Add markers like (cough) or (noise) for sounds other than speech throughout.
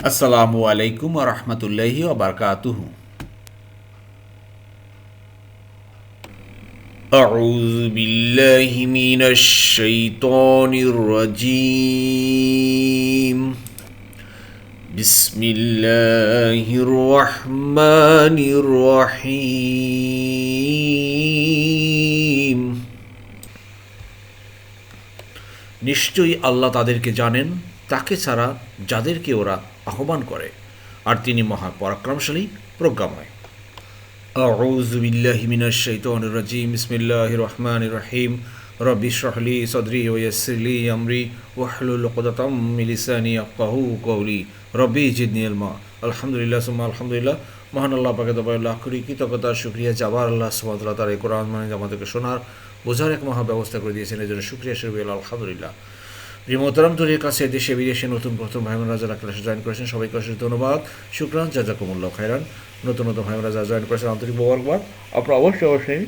আসসালামু আলাইকুম রহমতুল্লাহি ওবরকাতুহু أعوذ بالله من الشيطان الرجيم بسم الله الرحمن الرحيم নিশ্চয়ই আল্লাহ তাদেরকে জানেন তাকে ছাড়া যাদেরকে ওরা আহ্বান করে আর তিনি মহা পরাক্রমশালী প্রজ্ঞাময় أعوذ بالله من الشيطان الرجيم بسم الله الرحمن الرحيم رب اشرح لي صدري ويسر لي أمري واحلل عقدة من لساني يفقهوا قولي ربي زدني علما الحمد لله ثم الحمد لله মহান আল্লাহ পাকে তবে আল্লাহ করি কৃতজ্ঞতা শুক্রিয়া যাবার আল্লাহ সুমাতলা তার এই কোরআন মানে আমাদেরকে শোনার বোঝার এক মহা ব্যবস্থা করে দিয়েছেন এই জন্য শুক্রিয়া শুরু আলহামদুলিল্লাহ প্রিয় মোহতারাম তরির কাছে দেশে, বিদেশে নতুন প্রথম ভাই বোনরা ক্লাসে জয়েন করেছেন। সবাইকে অশেষ ধন্যবাদ। শুক্রান, জাজাকুমুল্লাহ খাইরান নতুন নতুন ভাই যারা জয়েন করেছেন। আন্তরিক মোবারকবাদ। আপনারা অবশ্যই অবশ্যই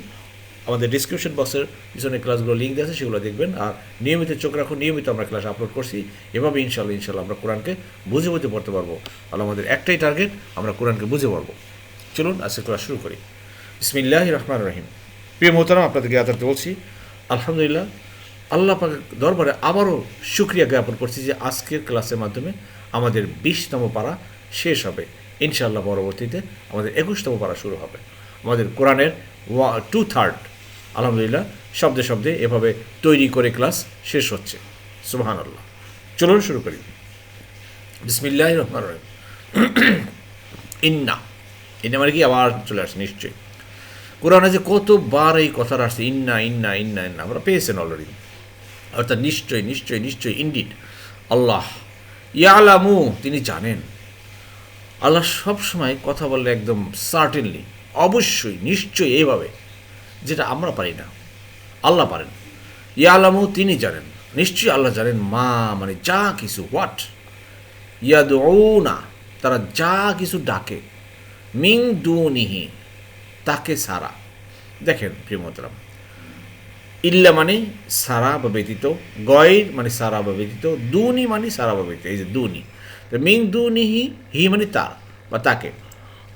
আমাদের ডিসক্রিপশন বক্সের পিছনে ক্লাসগুলো লিঙ্ক আছে, সেগুলো দেখবেন। আর নিয়মিত চোখ রাখুন, নিয়মিত আমরা ক্লাস আপলোড করছি। এভাবে ইনশাল্লাহ ইনশাল্লাহ আমরা কোরআনকে বুঝে বুঝে পড়তে পারব। আর আমাদের একটাই টার্গেট আমরা কোরআনকে বুঝে পারব চলুন আজকে ক্লাস শুরু করি। ইসমিল্লাহ রহমান রহিম। প্রিয় মোহতারাম আপনাদেরকে আদারতে বলছি, আলহামদুলিল্লাহ আল্লাহ পাকের দরবারে আবারও সুক্রিয়া জ্ঞাপন করছি যে আজকের ক্লাসের মাধ্যমে আমাদের বিশতম পাড়া শেষ হবে। ইনশাআল্লাহ পরবর্তীতে আমাদের একুশতম পাড়া শুরু হবে। আমাদের কোরআনের ওয়া টু থার্ড আলহামদুলিল্লাহ, শব্দে শব্দে এভাবে তৈরি করে ক্লাস শেষ হচ্ছে। সুবাহান আল্লাহ চলুন শুরু করি। বিসমিল্লাহ রহমান রহিম। ইন্না ইন্না মানে কি? আবার চলে আসে নিশ্চয়ই। কোরআনে যে কতবার এই কথাটা আসছে, ইন্না ইন্না ইন্না ইন্না, আমরা পেয়েছেন অলরেডি অর্থাৎ নিশ্চয়ই নিশ্চয়ই নিশ্চয়ই ইন্ডিড আল্লাহ ইয়ালামু, তিনি জানেন। আল্লাহ সবসময় কথা বললে একদম সার্টেনলি অবশ্যই, নিশ্চয়ই এইভাবে, যেটা আমরা পারি না। আল্লাহ পারেন। ইয়ালামু, তিনি জানেন। নিশ্চয়ই আল্লাহ জানেন মা মানে যা কিছু হোয়াট ইয়াদ না তারা যা কিছু ডাকে মিং দুনিহি, তাকে সারা। দেখেন প্রিয়মতরাম ইল্লা মানে সারা বা ব্যতীত, গয়ের মানে সারা বা ব্যতীত, দুনি মানে সারা বা ব্যতীত, এই যে দুনি। তো মিং দুনি হি হি মানে তার বা তাকে।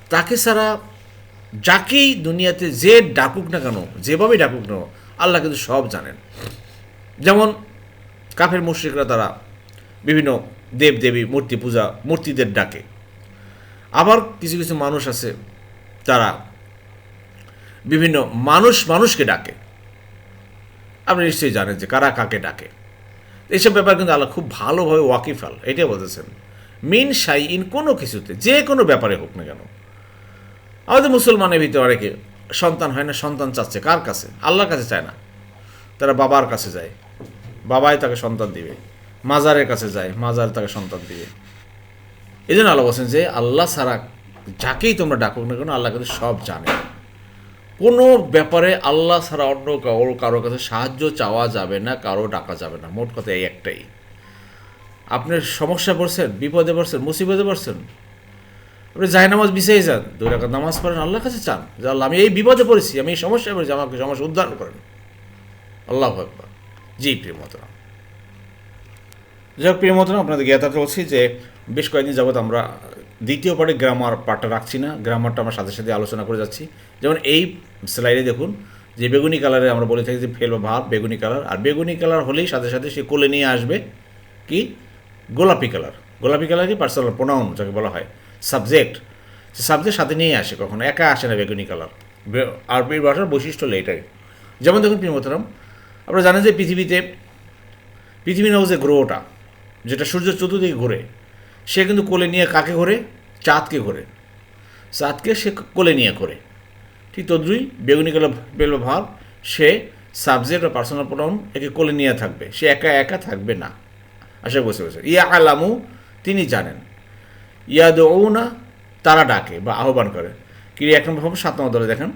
তাকে সারা যাকেই দুনিয়াতে যে ডাকুক না কেন যেভাবে ডাকুক না আল্লাহ কিন্তু সব জানেন। যেমন কাফের মুশ্রিকরা তারা বিভিন্ন দেব দেবী মূর্তি পূজা, মূর্তিদের ডাকে। আবার কিছু কিছু মানুষ আছে, তারা বিভিন্ন মানুষ মানুষকে ডাকে। আপনি নিশ্চয়ই জানেন যে কারা কাকে ডাকে। এইসব ব্যাপার কিন্তু আল্লাহ খুব ভালোভাবে ওয়াকিফাল এটাই বলতেছেন। মিন সাই ইন কোনো কিছুতে, যে কোনো ব্যাপারে হোক না কেন। আমাদের মুসলমানের ভিতরে অনেকে সন্তান হয় না, সন্তান চাচ্ছে কার কাছে? আল্লাহর কাছে চায় না। তারা বাবার কাছে যায়। বাবাই তাকে সন্তান দিবে। মাজারের কাছে যায়, মাজার তাকে সন্তান দিবে। এই জন্য আল্লাহ বলছেন যে আল্লাহ ছাড়া যাকেই তোমরা ডাকুক না কেন, আল্লাহ কিন্তু সব জানে। কোনো ব্যাপারে আল্লাহ ছাড়া অন্য কারও কাছে সাহায্য চাওয়া যাবে না, কারও ডাকা যাবে না। মোট কথা এই একটাই। আপনার সমস্যা পড়ছেন, বিপদে পড়ছেন, মুসিবতে পড়ছেন, আপনি জায় নামাজ বিছিয়ে যান, দুই টাকা নামাজ পড়েন, আল্লাহর কাছে চান, যে আল্লাহ, আমি এই বিপদে পড়েছি, আমি এই সমস্যায় পড়েছি, আমাকে সমস্যা উদ্ধার করেন। আল্লাহ একবার জি, প্রিয় মতরাম যাই হোক প্রিয় মতরাম আপনাদের জ্ঞাতাতে বলছি যে, বেশ কয়েকদিন যাবৎ আমরা দ্বিতীয় পার্টে গ্রামার পার্টটা রাখছি না গ্রামারটা আমরা সাথে সাথে আলোচনা করে যাচ্ছি। যেমন এই স্লাইডে দেখুন, যে বেগুনি কালারে আমরা বলে থাকি যে ফেল বা ভাব, বেগুনি কালার আর বেগুনি কালার হলেই সাথে সাথে সে কোলে নিয়ে আসবে কি? গোলাপি কালার গোলাপি কালার কি? পার্সোনাল প্রোনাউন যাকে বলা হয়। সাবজেক্ট সে সাবজেক্ট সাথে নিয়ে আসে কখনো, একা আসে না বেগুনি কালার আরবি ভাষার বৈশিষ্ট্য হলো এটাই। যেমন দেখুন প্রিয়মতরাম আপনারা জানেন যে পৃথিবীতে, পৃথিবী নাও যে গ্রহটা, যেটা সূর্য চতুর্দিকে ঘোরে সে কিন্তু কোলে নিয়ে কাকে ঘোরে? চাঁদকে ঘোরে। চাঁদকে সে কোলে নিয়ে ঘোরে। ঠিক তদ্রুই বেগুনি বেল ভাব, সে সাবজেক্ট বা পার্সোনাল প্রোনাউন একে কোলে নিয়ে থাকবে। সে একা একা থাকবে না। আশা বসে বসে ইয়া আলামু তিনি জানেন। ইয়াদ না তারা ডাকে বা আহ্বান করে। কি এক নম্বর ভাবে সাত নম্বর দলে। দেখেন,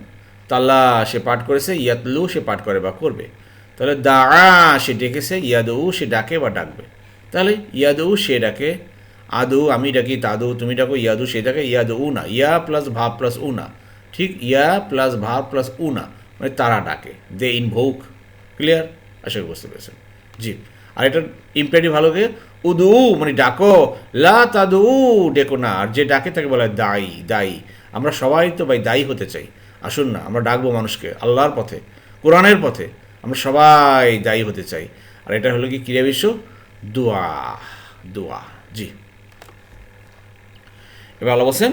তাল্লা সে পাঠ করেছে, ইয়াতলু সে পাঠ করে বা করবে। তাহলে দা সে ডেকেছে ইয়াদৌ সে ডাকে বা ডাকবে। তাহলে ইয়াদৌ সে ডাকে আদৌ আমি ডাকি, তাদৌ তুমি ডাকো, ইয়াদু সে ডাকে, ইয়াদু উ না ইয়া প্লাস ভাব প্লাস উ না ঠিক, ইয়া প্লাস ভাব প্লাস উ না মানে তারা ডাকে, দে ইন ভৌক ক্লিয়ার? আশা করি বুঝতে পেরেছেন। জি। আর এটার ইম্পারেটিভ ভালো কে? উদু মানে ডাকো, লা তাদু, ডেকো না। আর যে ডাকে তাকে বলা দায়ী দায়ী আমরা সবাই তো ভাই দায়ী হতে চাই। আসুন না, আমরা ডাকবো মানুষকে, আল্লাহর পথে, কোরআনের পথে, আমরা সবাই দায়ী হতে চাই। আর এটা হলো কি ক্রিয়া বিশ্ব? দোয়া দোয়া। জি। এবার আল্লাহ বলছেন,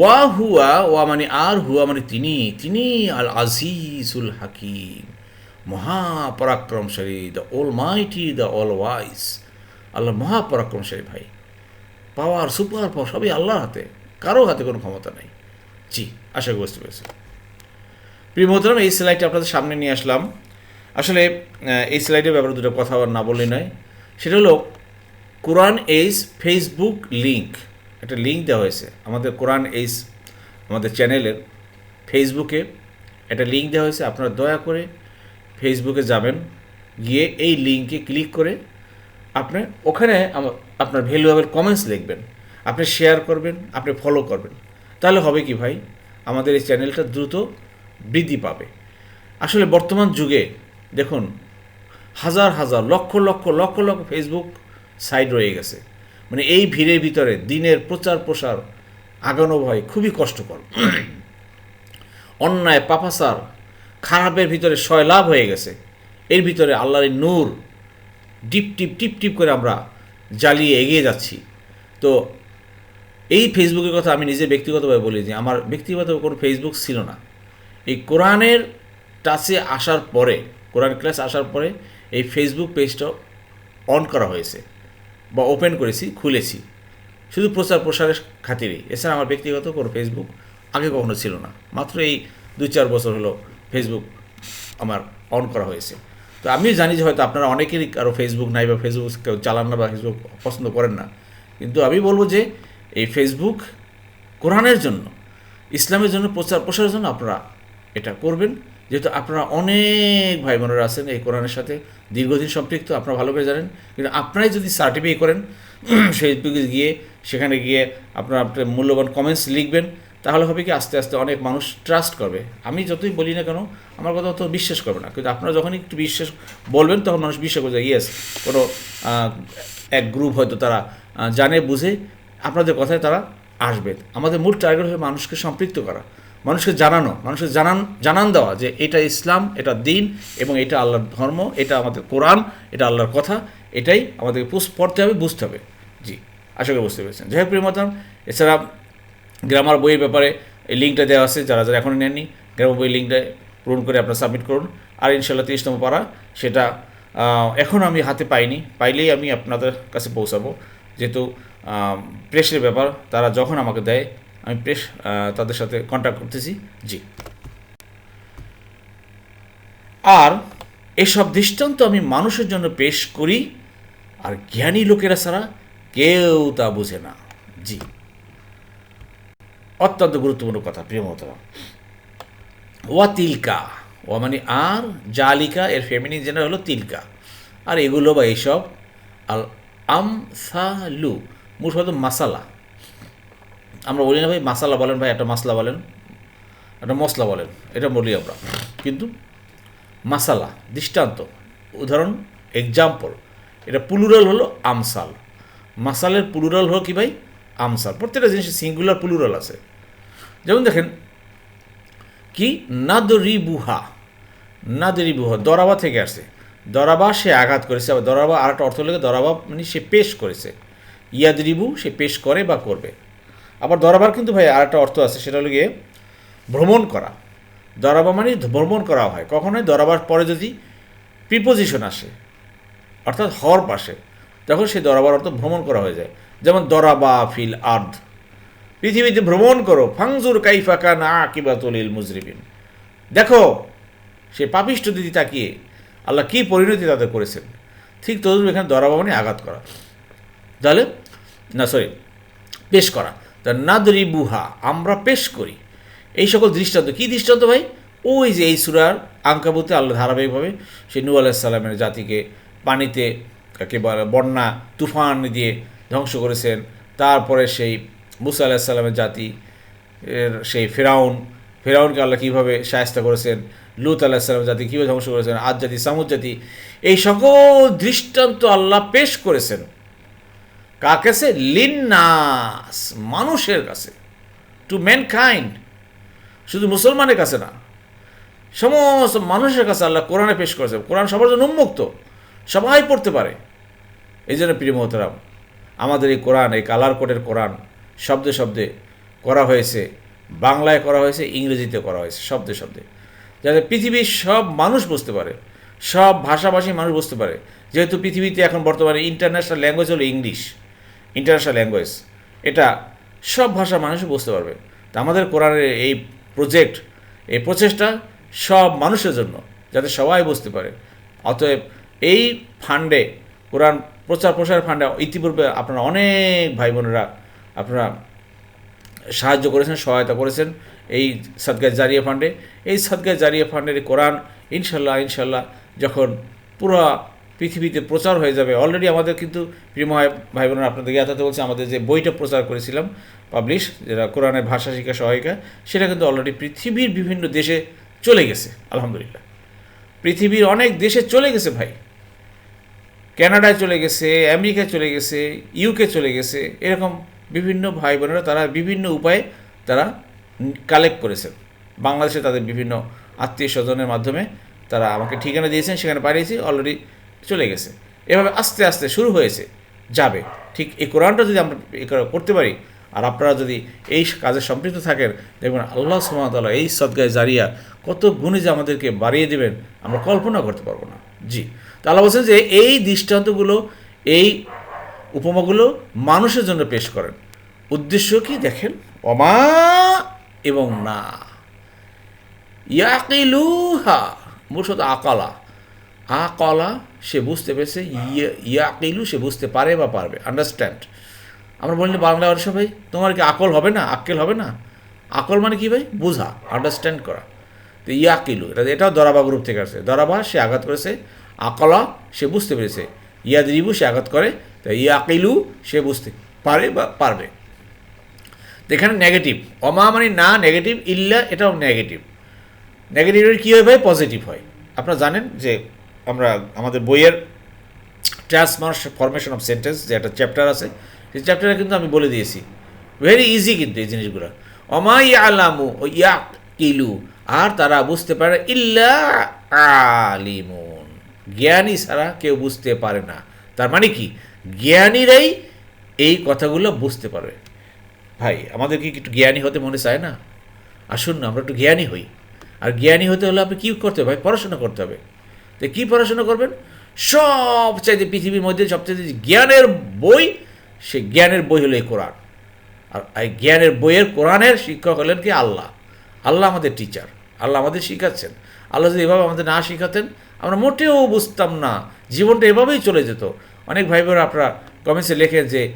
ওয়া হুয়া ওয়া মানে আর হুয়া মানে তিনি তিনি আল আজিজুল হাকিম, মহাপরাক্রমশালী the almighty the all wise আল্লাহ মহাপরাক্রমশালী ভাই। পাওয়ার, সুপার পাওয়ার সবই আল্লাহর হাতে কারও হাতে কোনো ক্ষমতা নেই। জি, আশা করি বুঝতে পেরেছি প্রিয় মোহতরম, এই স্লাইডটা আপনাদের সামনে নিয়ে আসলাম। আসলে এই স্লাইডের ব্যাপারে দুটো কথা না বললেই নয়। সেটা হলো কোরআন এইস ফেসবুক লিংক একটা লিঙ্ক দেওয়া হয়েছে। আমাদের কোরআন এইস আমাদের চ্যানেলের ফেসবুকে একটা লিঙ্ক দেওয়া হয়েছে, আপনারা দয়া করে ফেসবুকে যাবেন, গিয়ে এই লিঙ্কে ক্লিক করে আপনি ওখানে আপনার ভ্যালুয়েবল কমেন্টস লিখবেন। আপনি শেয়ার করবেন, আপনি ফলো করবেন। তাহলে হবে কি ভাই? আমাদের এই চ্যানেলটা দ্রুত বৃদ্ধি পাবে। আসলে বর্তমান যুগে দেখুন, হাজার হাজার, লক্ষ লক্ষ লক্ষ লক্ষ ফেসবুক সাইট রয়ে গেছে। মানে এই ভিড়ের ভিতরে দিনের প্রচার প্রসার আগানো ভাই খুবই কষ্টকর। অন্যায় পাপাসার খারাপের ভিতরে লাভ হয়ে গেছে। এর ভিতরে আল্লাহর নূর ডিপ টিপ টিপ টিপ করে আমরা জ্বালিয়ে এগিয়ে যাচ্ছি। তো এই ফেসবুকের কথা আমি নিজে ব্যক্তিগতভাবে বলি যে, আমার ব্যক্তিগত কোনো ফেসবুক ছিল না। এই কোরআনের টাচে আসার পরে, কোরআন ক্লাস আসার পরে এই ফেসবুক পেজটা অন করা হয়েছে। বা ওপেন করেছি, খুলেছি। শুধু প্রচার প্রসারের খাতিরেই। এছাড়া আমার ব্যক্তিগত কোনো ফেসবুক আগে কখনো ছিল না। মাত্র এই দুই চার বছর হলো ফেসবুক আমার অন করা হয়েছে। তো আমি জানি যে হয়তো আপনারা অনেকেরই কারও ফেসবুক নাই বা ফেসবুক কেউ চালান না বা ফেসবুক পছন্দ করেন না। কিন্তু আমি বলব যে এই ফেসবুক কোরআনের জন্য, ইসলামের জন্য প্রচার প্রসারের জন্য আপনারা এটা করবেন। যেহেতু আপনারা অনেক ভাই বোনেরা আছেন এই কোরআনের সাথে, দীর্ঘদিন সম্পৃক্ত, আপনারা ভালো করে জানেন। কিন্তু আপনারাই যদি সার্টিফাই করেন (clears throat) ফেসবুকে গিয়ে, সেখানে গিয়ে আপনারা আপনার মূল্যবান কমেন্টস লিখবেন, তাহলে হবে কি আস্তে আস্তে অনেক মানুষ ট্রাস্ট করবে। আমি যতই বলি না কেন, আমার কথা তো বিশ্বাস করবে না। কিন্তু আপনারা যখন একটু বিশ্বাস বলবেন, তখন মানুষ বিশ্বাস করবে ইয়েস কোনো এক গ্রুপ হয়তো তারা জানে, বুঝে, আপনাদের কথায় তারা আসবে। আমাদের মূল টার্গেট হলো মানুষকে সম্পৃক্ত করা। মানুষকে জানানো, মানুষকে জানান জানান দেওয়া যে এটা ইসলাম, এটা দিন এবং এটা আল্লাহর ধর্ম, এটা আমাদের কোরআন, এটা আল্লাহর কথা, এটাই আমাদেরকে পড়তে হবে, বুঝতে হবে। জি, আশা করি বুঝতে পেরেছেন। যাই হোক এছাড়া গ্রামার বইয়ের ব্যাপারে এই লিঙ্কটা দেওয়া আছে, যারা যারা এখনও নেননি, গ্রামার বইয়ের লিঙ্কটা পূরণ করে আপনারা সাবমিট করুন। আর ইনশাল্লাহ তিরিশতম পারা, সেটা এখনও আমি হাতে পাইনি, পাইলেই আমি আপনাদের কাছে পৌঁছাবো। যেহেতু প্রেসের ব্যাপার, তারা যখন আমাকে দেয় আমি প্রেস তাদের সাথে কন্ট্যাক্ট করতেছি। জি। আর এসব দৃষ্টান্ত আমি মানুষের জন্য পেশ করি, আর জ্ঞানী লোকেরা ছাড়া কেউ তা বোঝে না। জি। অত্যন্ত গুরুত্বপূর্ণ কথা, প্রিয় মহতরা ওয়া তিলকা। ওয়া মানে আর জালিকা এর ফেমিনিন জেনার হলো তিলকা। আর এগুলো বা এইসব আল আম লু মূল শব্দ মাসালা। আমরা বলি না ভাই মাসালা বলেন ভাই, একটা মাসলা বলেন, একটা মশলা বলেন, এটা বলি আমরা। কিন্তু মাসালা দৃষ্টান্ত, উদাহরণ এক্সাম্পল এটা পুলুরাল হলো আমসাল। মাসালের পুলুরাল হলো কি ভাই? আমসাল। প্রত্যেকটা জিনিসের সিঙ্গুলার পুলুরাল আছে। যেমন দেখেন, কি? নাদরি বুহা নাদরি বুহা দরাবা থেকে আসছে। দরাবা, সে আঘাত করেছে। আবার দরাবা আর একটা অর্থ লেগে দরাবা মানে সে পেশ করেছে। ইয়াদরিবু, সে পেশ করে বা করবে। আবার দরাবার কিন্তু ভাই আর একটা অর্থ আছে, সেটা হলো গিয়ে ভ্রমণ করা। দরাবা মানে ভ্রমণ করা হয়। কখনোই দরাবার পরে যদি প্রিপোজিশন আসে, অর্থাৎ হওয়ার পাশে তখন সেই দরাবার অর্থ ভ্রমণ করা হয়ে যায়। যেমন দরাবা ফিল আর্ধ পৃথিবীতে ভ্রমণ করো, ফাংজুর কাইফাকা না কিবা তলিল মুজরিবিন দেখো, সে পাপিষ্ট দিদি তাকিয়ে আল্লাহ কী পরিণতি তাদের করেছেন। ঠিক তদুর এখানে দরাবা মানে আঘাত করা। তাহলে, না সরি পেশ করা। তা নাদরি বুহা আমরা পেশ করি। এই সকল দৃষ্টান্ত, কী দৃষ্টান্ত ভাই? ওই যে এই সুরার আঙ্কাবুতে আল্লাহ ধারাবাহিকভাবে সেই নূ আলাইসাল্লামের জাতিকে পানিতে কাকে বন্যা, তুফান দিয়ে ধ্বংস করেছেন। তারপরে সেই মুসা আলাহিসাল্লামের জাতি, এর সেই ফেরাউন, ফেরাউনকে আল্লাহ কীভাবে সায়স্তা করেছেন? লুত আলাহিসাল্লামের জাতি কীভাবে ধ্বংস করেছেন? আজ জাতি, সামুদ জাতি, এই সকল দৃষ্টান্ত আল্লাহ পেশ করেছেন। কার কাছে লিন্নাস, মানুষের কাছে। টু ম্যানকাইন্ড শুধু মুসলমানের কাছে না। সমস্ত মানুষের কাছে আল্লাহ কোরআনে পেশ করেছে। কোরআন সবার জন্য উন্মুক্ত। সবাই পড়তে পারে। এই জন্য প্রিয় মহতরাম, আমাদের এই কোরআন, এই কালার কোডের কোরআন শব্দে শব্দে করা হয়েছে। বাংলায় করা হয়েছে, ইংরেজিতে করা হয়েছে, শব্দে শব্দে। যাতে পৃথিবীর সব মানুষ বুঝতে পারে। সব ভাষাভাষী মানুষ বুঝতে পারে। যেহেতু পৃথিবীতে এখন বর্তমানে ইন্টারন্যাশনাল ল্যাঙ্গুয়েজ হলো ইংলিশ ইন্টারন্যাশনাল ল্যাঙ্গুয়েজ এটা সব ভাষা মানুষ বুঝতে পারবে। তা আমাদের কোরআনের এই প্রজেক্ট এই প্রচেষ্টা সব মানুষের জন্য, যাতে সবাই বুঝতে পারে। অতএব এই ফান্ডে, কোরআন প্রচার প্রসার ফান্ডে ইতিপূর্বে আপনারা অনেক ভাই বোনেরা আপনারা সাহায্য করেছেন, সহায়তা করেছেন এই সদগায় জারিয়া ফান্ডে। এই সদগায় জারিয়া ফান্ডের কোরআন ইনশাল্লাহ ইনশাল্লাহ যখন পুরো পৃথিবীতে প্রচার হয়ে যাবে। অলরেডি আমাদের কিন্তু প্রিয় ভাই- বোনেরা আপনাদের জ্ঞাতাতে বলছে, আমাদের যে বইটা প্রচার করেছিলাম পাবলিশ যেটা কোরআনের ভাষা শিক্ষা সহায়িকা, সেটা কিন্তু অলরেডি পৃথিবীর বিভিন্ন দেশে চলে গেছে, আলহামদুলিল্লাহ। পৃথিবীর অনেক দেশে চলে গেছে ভাই। কানাডায় চলে গেছে আমেরিকায় চলে গেছে ইউকে চলে গেছে, এরকম বিভিন্ন ভাই বোনেরা তারা বিভিন্ন উপায়ে তারা কালেক্ট করেছেন। বাংলাদেশে তাদের বিভিন্ন আত্মীয় স্বজনের মাধ্যমে তারা আমাকে ঠিকানা দিয়েছেন, সেখানে পাঠিয়েছি। অলরেডি চলে গেছে। এভাবে আস্তে আস্তে শুরু হয়েছে, যাবে। ঠিক এই কোরআনটা যদি আমরা করতে পারি, আর আপনারা যদি এই কাজে সম্পৃক্ত থাকেন, দেখবেন আল্লাহ সুমতাল্লাহ এই সদগায় জারিয়া কত গুণে যে আমাদেরকে বাড়িয়ে দেবেন, আমরা কল্পনা করতে পারব না। জি। তো আল্লাহ বলছেন যে এই দৃষ্টান্তগুলো, এই উপমাগুলো মানুষের জন্য পেশ করেন। উদ্দেশ্য কি দেখেন? অমা এবং না। ইয়াকিলুহা, মূলত আকালা। আকলা, সে বুঝতে পেরেছে, ইয়া- ইয়াকিলু, সে বুঝতে পারে বা পারবে। আন্ডারস্ট্যান্ড আমরা বললি বাংলা অর্থ ভাই, তোমার কি আকল হবে না? আক্কেল হবে না? আকল মানে কি, ভাই? বোঝা আন্ডারস্ট্যান্ড করা। তো ইয়া ইয়াকিলু, এটা, এটাও দরাবা গ্রুপ থেকে আসছে দরাবা, সে আঘাত করেছে। আকলা, সে বুঝতে পেরেছে। ইয়াদ রিবু সে আঘাত করে। তো ইয়াকিলু, সে বুঝতে পারে বা পারবে। এখানে নেগেটিভ অমা মানে না নেগেটিভ ইল্লা, এটাও নেগেটিভ নেগেটিভের কী হয়, ভাই? পজিটিভ হয়। আপনারা জানেন যে আমরা আমাদের বইয়ের ট্রান্সমার ফরমেশন অফ সেন্টেন্স যে একটা চ্যাপ্টার আছে, সেই চ্যাপ্টারে কিন্তু আমি বলে দিয়েছি। ভেরি ইজি কিন্তু এই জিনিসগুলো। অমা আলামু ও ইয়া কিলু আর তারা বুঝতে পারে ইল্লা আলিমুন। জ্ঞানী ছাড়া কেউ বুঝতে পারে না। তার মানে কি? জ্ঞানীরাই এই কথাগুলো বুঝতে পারবে ভাই, আমাদের কি একটু জ্ঞানী হতে মনে চায় না? আসুন না, আমরা একটু জ্ঞানী হই। আর জ্ঞানী হতে হলে আপনি কী করতে হবে ভাই? পড়াশোনা করতে হবে। তো কী পড়াশোনা করবেন? সবচাইতে পৃথিবীর মধ্যে সবচাইতে জ্ঞানের বই সে জ্ঞানের বই হলো এই কোরআন। আর এই জ্ঞানের বইয়ের কোরআনের শিক্ষক হলেন কি আল্লাহ। আল্লাহ আমাদের টিচার আল্লাহ আমাদের শিখাচ্ছেন। আল্লাহ যদি এভাবে আমাদের না শিখাতেন, আমরা মোটেও বুঝতাম না। জীবনটা এভাবেই চলে যেত। অনেক ভাই বোনেরা আপনারা কমেন্টসে লেখেন যে,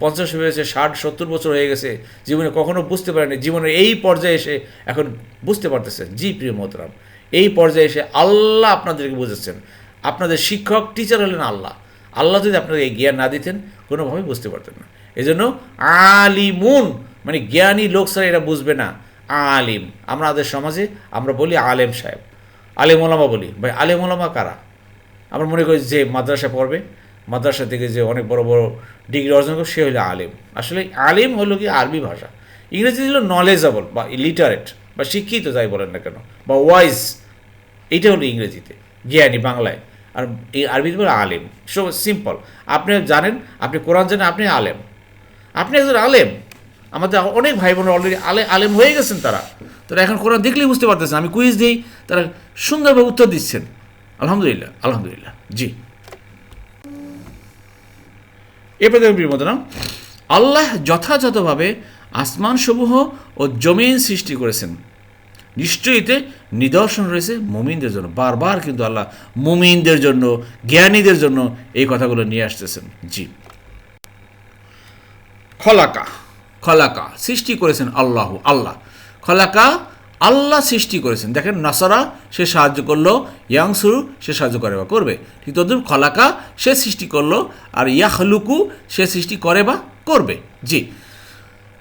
পঞ্চাশ হয়েছে, ষাট, সত্তর বছর হয়ে গেছে, জীবনে কখনো বুঝতে পারেনি জীবনের এই পর্যায়ে এসে এখন বুঝতে পারতেছেন। জি প্রিয় মোহতরাম এই পর্যায়ে এসে আল্লাহ আপনাদেরকে বুঝেছেন। আপনাদের শিক্ষক টিচার হলেন আল্লাহ। আল্লাহ যদি আপনাদের এই জ্ঞান না দিতেন, কোনোভাবেই বুঝতে পারতেন না। এই জন্য আলিমুন মানে জ্ঞানী লোক ছাড়া এটা বুঝবে না। আলিম, আমরা আমাদের সমাজে আমরা বলি আলেম সাহেব। আলেম ওলামা বলি। ভাই, আলেম ওলামা কারা? আমরা মনে করি যে মাদ্রাসা পড়বে, মাদ্রাসা থেকে যে অনেক বড় বড় ডিগ্রি অর্জন করবে, সে হলো আলেম। আসলে আলেম হলো কি আরবি ভাষা। ইংরেজি হলো নলেজেবল বা লিটারেট বা শিক্ষিত যাই বলেন না কেন, বা ওয়াইজ এইটা হলো ইংরেজিতে, জ্ঞানী বাংলায়। আর এই আরবিতে বলে আলেম। সো সিম্পল আপনি জানেন, আপনি কোরআন জানেন, আপনি আলেম। আপনি একজন আলেম। আমাদের অনেক ভাই বোন অলরেডি আলে, আলেম হয়ে গেছেন তারা। তারা এখন কোরআন দেখলেই বুঝতে পারতেছেন আমি কুইজ দিই, তারা সুন্দরভাবে উত্তর দিচ্ছেন। আলহামদুলিল্লাহ আলহামদুলিল্লাহ। জি। এরপরে প্রিয় মতন আল্লাহ যথাযথভাবে আসমান সমূহ ও জমিন সৃষ্টি করেছেন। নিশ্চয়ই এতে নিদর্শন রয়েছে মুমিনদের জন্য। বারবার কিন্তু আল্লাহ মুমিনদের জন্য জ্ঞানীদের জন্য এই কথাগুলো নিয়ে আসতেছেন। জি। খলাকা। খলাকা সৃষ্টি করেছেন আল্লাহ আল্লাহ। খলাকা আল্লাহ সৃষ্টি করেছেন। দেখেন নাসারা সে সাহায্য করল ইয়াংসুরু সে সাহায্য করে বা করবে। ঠিক তদ্রুপ খলাকা সে সৃষ্টি করল আর ইয়াহলুকু সে সৃষ্টি করে বা করবে। জি।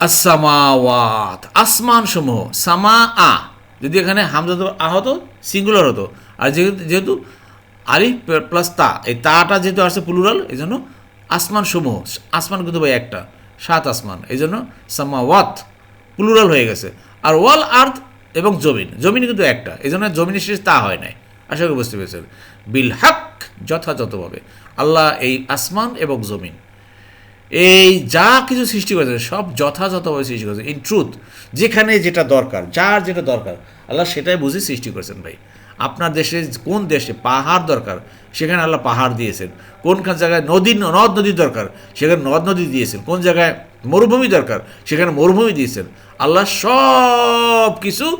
আসামাওয়াত আসমান সমূহ সামা আ যদি এখানে হামজা আ হতো সিঙ্গুলার হতো। আর যেহেতু আলিফ প্লাস তা, এই তাটা যেহেতু আসছে প্লুরাল এই জন্য আসমান সমূহ আসমান কিন্তু ভাই একটা, সাত আসমান এই জন্য সামাওয়াত প্লুরাল হয়ে গেছে। আর ওয়াল আর্থ এবং জমিন জমিন কিন্তু একটা এই জন্য জমিনের শেষ তা হয় নাই। আশা করি বুঝতে পেরেছেন। বিল হাক, যথাযথভাবে। আল্লাহ এই আসমান এবং জমিন। এই যা কিছু সৃষ্টি করেছে, সব যথাযথভাবে সৃষ্টি করেছে ইন ট্রুথ যেখানে যেটা দরকার, যার যেটা দরকার, আল্লাহ সেটাই বুঝে সৃষ্টি করেছেন ভাই। আপনার দেশে, কোন দেশে পাহাড় দরকার, সেখানে আল্লাহ পাহাড় দিয়েছেন। কোনখান জায়গায় নদী, নদ নদী দরকার, সেখানে নদ নদী দিয়েছেন। কোন জায়গায় মরুভূমি দরকার, সেখানে মরুভূমি দিয়েছেন। আল্লাহ সব কিছু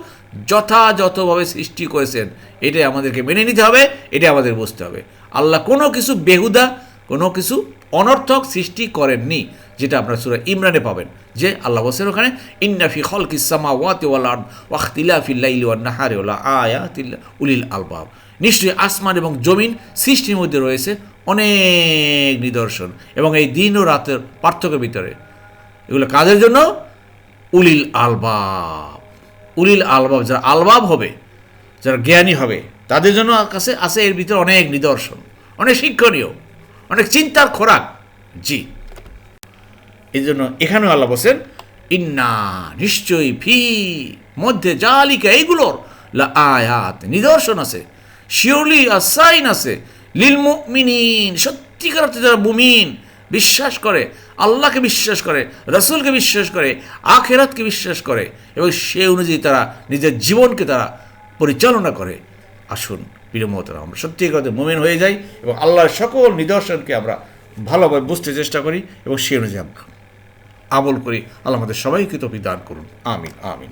যথাযথভাবে সৃষ্টি করেছেন। এটাই আমাদেরকে মেনে নিতে হবে, এটাই আমাদের বুঝতে হবে। আল্লাহ কোনো কিছু বেহুদা, কোনো কিছু অনর্থক সৃষ্টি করেননি, যেটা আপনার সুরা ইমরানে পাবেন, যে আল্লাহ বসের ওখানে ইন্নাফি খল কিসামা ওয়াতে ওয়াল আর্দ ওয়াখতিলা ফিল্লাইল ওয়ান নাহারে ওলা আয়া উলিল আলবাব। নিশ্চয়ই আসমান এবং জমিন সৃষ্টির মধ্যে রয়েছে অনেক নিদর্শন এবং এই দিন ও রাতের পার্থক্যের ভিতরে। এগুলো কাদের জন্য? উলিল আলবাব। উলিল আলবাব যারা আলবাব হবে, যারা জ্ঞানী হবে, তাদের জন্য কাছে আছে এর ভিতরে অনেক নিদর্শন, অনেক শিক্ষণীয়। অনেক চিন্তার খোরাক। জি। এই জন্য এখানেও আল্লাহ বলছেন, ইন্না নিশ্চয়ই ফি মধ্যে জালিকা এইগুলোর আয়াত নিদর্শন আছে। শিওরলি আর সাইন আছে। লিল মুমিনিন, সত্যিকার অর্থে যারা মুমিন, বিশ্বাস করে, আল্লাহকে বিশ্বাস করে, রসুলকে বিশ্বাস করে, আখেরাতকে বিশ্বাস করে এবং সে অনুযায়ী তারা নিজের জীবনকে তারা পরিচালনা করে। আসুন। প্রিয় মহতারা আমরা সত্যি কথা মোমেন হয়ে যাই এবং আল্লাহর সকল নিদর্শনকে আমরা ভালোভাবে বুঝতে চেষ্টা করি এবং সে অনুযায়ী আমল করি। আল্লাহ আমাদের সবাইকে তো দান করুন। আমিন আমিন।